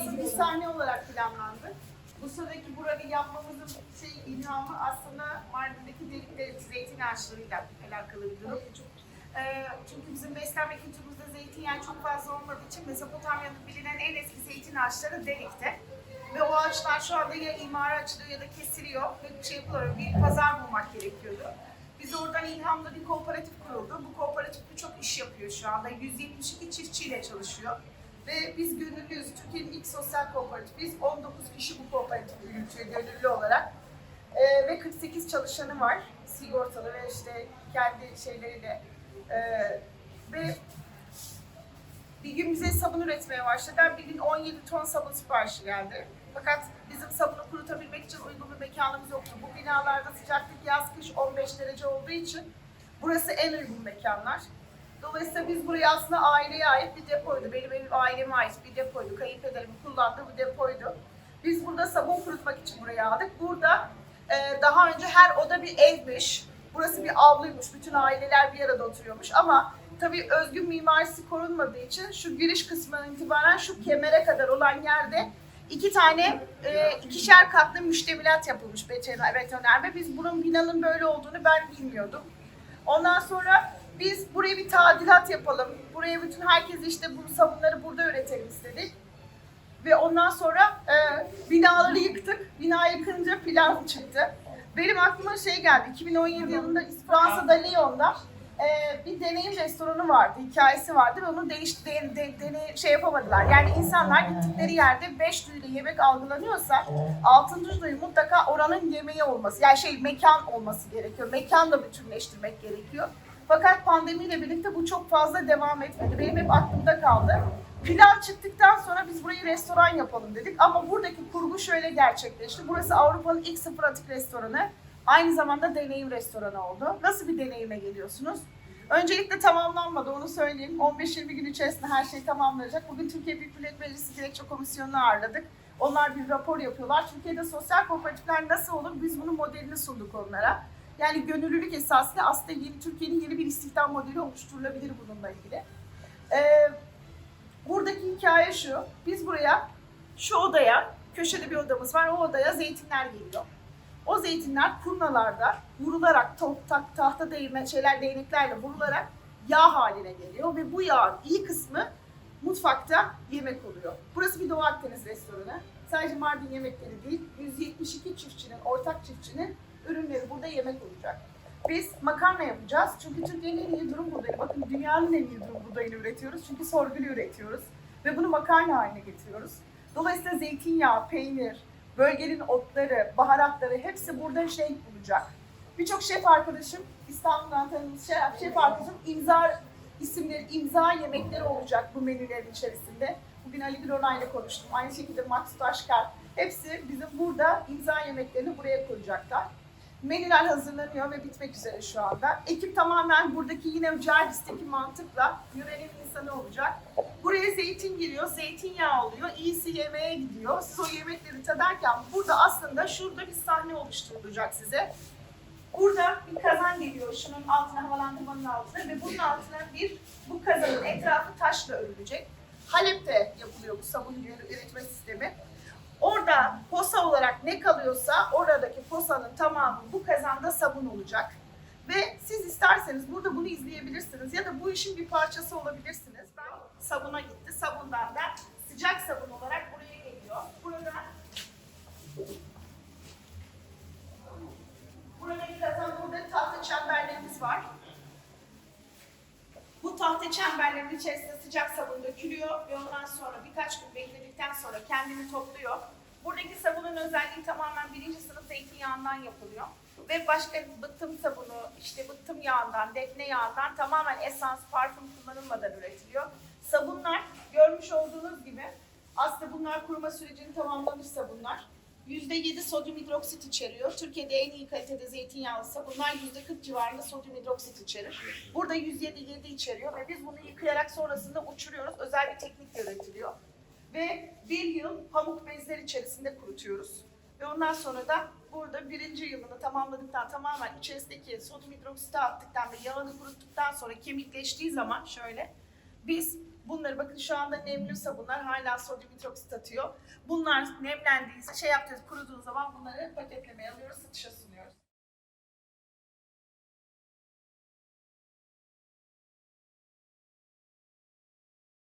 burası bir sahne olarak planlandı. Bu sıradaki buranın yapmamızın şey ilhamı aslında Mardin'deki deliklerimiz zeytin ağaçlarıyla alakalı bir durum. Ee, çünkü bizim beslenme kültürümüzde zeytinyağı çok fazla olmadığı için Mezopotamya'nın bilinen en eski zeytin ağaçları delikte. Ve o ağaçlar şu anda ya imara açılıyor ya da kesiliyor ve şey yapılıyor, bir pazar bulmak gerekiyordu. Biz oradan ilhamla bir kooperatif kuruldu. Bu kooperatif birçok iş yapıyor şu anda. 172 çiftçiyle çalışıyor. Ve biz gönüllüyüz. Türkiye'nin ilk sosyal kooperatifiyiz. 19 kişi bu kooperatifi yürütüyor gönüllü olarak. Ee, ve 48 çalışanı var. Sigortalı ve işte kendi şeyleriyle. Ee, ve bir gün bize sabun üretmeye başladılar. Bir gün 17 ton sabun siparişi geldi. Fakat bizim sabunu kurutabilmek için uygun bir mekanımız yoktu. Bu binalarda sıcaklık yaz kış 15 derece olduğu için burası en uygun mekanlar. Dolayısıyla biz burayı aslında aileye ait bir depoydu. Benim evim aileme ait bir depoydu. Kayınpederimin kullandığı bir depoydu. Biz burada sabun kurutmak için buraya aldık. Burada e, daha önce her oda bir evmiş. Burası bir avluymuş. Bütün aileler bir arada oturuyormuş. Ama tabii özgün mimarisi korunmadığı için şu giriş kısmından itibaren şu kemere kadar olan yerde iki tane e, ikişer katlı müştemilat yapılmış beton- betonarme. Biz bunun binanın böyle olduğunu ben bilmiyordum. Ondan sonra biz buraya bir tadilat yapalım. Buraya bütün herkes işte bu sabunları burada üretelim istedik. Ve ondan sonra e, binaları yıktık. Bina yıkınca plan çıktı. Benim aklıma şey geldi. 2017 yılında Fransa'da Lyon'da e, bir deneyim restoranı vardı, hikayesi vardı ve onu değiş de, de, deney- şey yapamadılar. Yani insanlar gittikleri yerde beş duyuyla yemek algılanıyorsa altıncı duyu mutlaka oranın yemeği olması, yani şey mekan olması gerekiyor. Mekanla bütünleştirmek gerekiyor. Fakat pandemiyle birlikte bu çok fazla devam etmedi. Benim hep aklımda kaldı. Plan çıktıktan sonra biz burayı restoran yapalım dedik. Ama buradaki kurgu şöyle gerçekleşti. Burası Avrupa'nın ilk sıfır atık restoranı. Aynı zamanda deneyim restoranı oldu. Nasıl bir deneyime geliyorsunuz? Öncelikle tamamlanmadı onu söyleyeyim. 15-20 gün içerisinde her şey tamamlanacak. Bugün Türkiye Büyük Millet Meclisi Dilekçe Komisyonu'nu ağırladık. Onlar bir rapor yapıyorlar. Türkiye'de sosyal kooperatifler nasıl olur? Biz bunun modelini sunduk onlara. Yani gönüllülük esaslı aslında yeni Türkiye'nin yeni bir istihdam modeli oluşturulabilir bununla ilgili. Ee, buradaki hikaye şu. Biz buraya şu odaya, köşede bir odamız var. O odaya zeytinler geliyor. O zeytinler kurnalarda vurularak, top, tak, tahta değme, şeyler, değneklerle vurularak yağ haline geliyor. Ve bu yağın iyi kısmı mutfakta yemek oluyor. Burası bir Doğu Akdeniz restoranı. Sadece Mardin yemekleri değil, 172 çiftçinin, ortak çiftçinin ürünleri burada yemek olacak. Biz makarna yapacağız. Çünkü Türkiye'nin en iyi durum buğdayı. Bakın dünyanın en iyi durum buğdayını üretiyoruz. Çünkü sorgulu üretiyoruz. Ve bunu makarna haline getiriyoruz. Dolayısıyla zeytinyağı, peynir, bölgenin otları, baharatları hepsi burada şey bulacak. Birçok şef arkadaşım, İstanbul'dan tanıdığımız şef, şef arkadaşım imza isimleri, imza yemekleri olacak bu menülerin içerisinde. Bugün Ali Birona ile konuştum. Aynı şekilde Max Taşkar. Hepsi bizim burada imza yemeklerini buraya koyacaklar. Menüler hazırlanıyor ve bitmek üzere şu anda. Ekip tamamen buradaki yine Cardis'teki mantıkla yörenin insanı olacak. Buraya zeytin giriyor, zeytinyağı oluyor, iyisi yemeğe gidiyor. Siz o yemekleri tadarken burada aslında şurada bir sahne oluşturulacak size. Burada bir kazan geliyor şunun altına havalandırmanın altına ve bunun altına bir bu kazanın etrafı taşla örülecek. Halep'te yapılıyor bu sabun üretme sistemi. Orada posa olarak ne kalıyorsa oradaki posanın tamamı bu kazanda sabun olacak. Ve siz isterseniz burada bunu izleyebilirsiniz ya da bu işin bir parçası olabilirsiniz. Ben sabuna gitti. Sabundan da sıcak sabun olarak buraya geliyor. Burada Buradaki kazan burada tahta çemberlerimiz var. Bu tahta çemberlerin içerisinde sıcak sabun dökülüyor ve ondan sonra birkaç gün bekledikten sonra kendini topluyor. Buradaki sabunun özelliği tamamen birinci sınıf zeytinyağından yapılıyor. Ve başka bıttım sabunu, işte bıttım yağından, defne yağından tamamen esans, parfüm kullanılmadan üretiliyor. Sabunlar görmüş olduğunuz gibi aslında bunlar kuruma sürecini tamamlamış sabunlar. %7 sodyum hidroksit içeriyor. Türkiye'de en iyi kalitede zeytinyağlı sabunlar %40 civarında sodyum hidroksit içerir. Burada 107 7 içeriyor ve biz bunu yıkayarak sonrasında uçuruyoruz. Özel bir teknikle üretiliyor. Ve bir yıl pamuk bezler içerisinde kurutuyoruz. Ve ondan sonra da burada birinci yılını tamamladıktan tamamen içerisindeki sodyum hidroksiti attıktan ve yağını kuruttuktan sonra kemikleştiği zaman şöyle biz Bunları bakın şu anda nemli sabunlar hala sodyum hidroksit atıyor. Bunlar nemlendiği şey yapacağız kuruduğu zaman bunları paketlemeye alıyoruz, satışa sunuyoruz.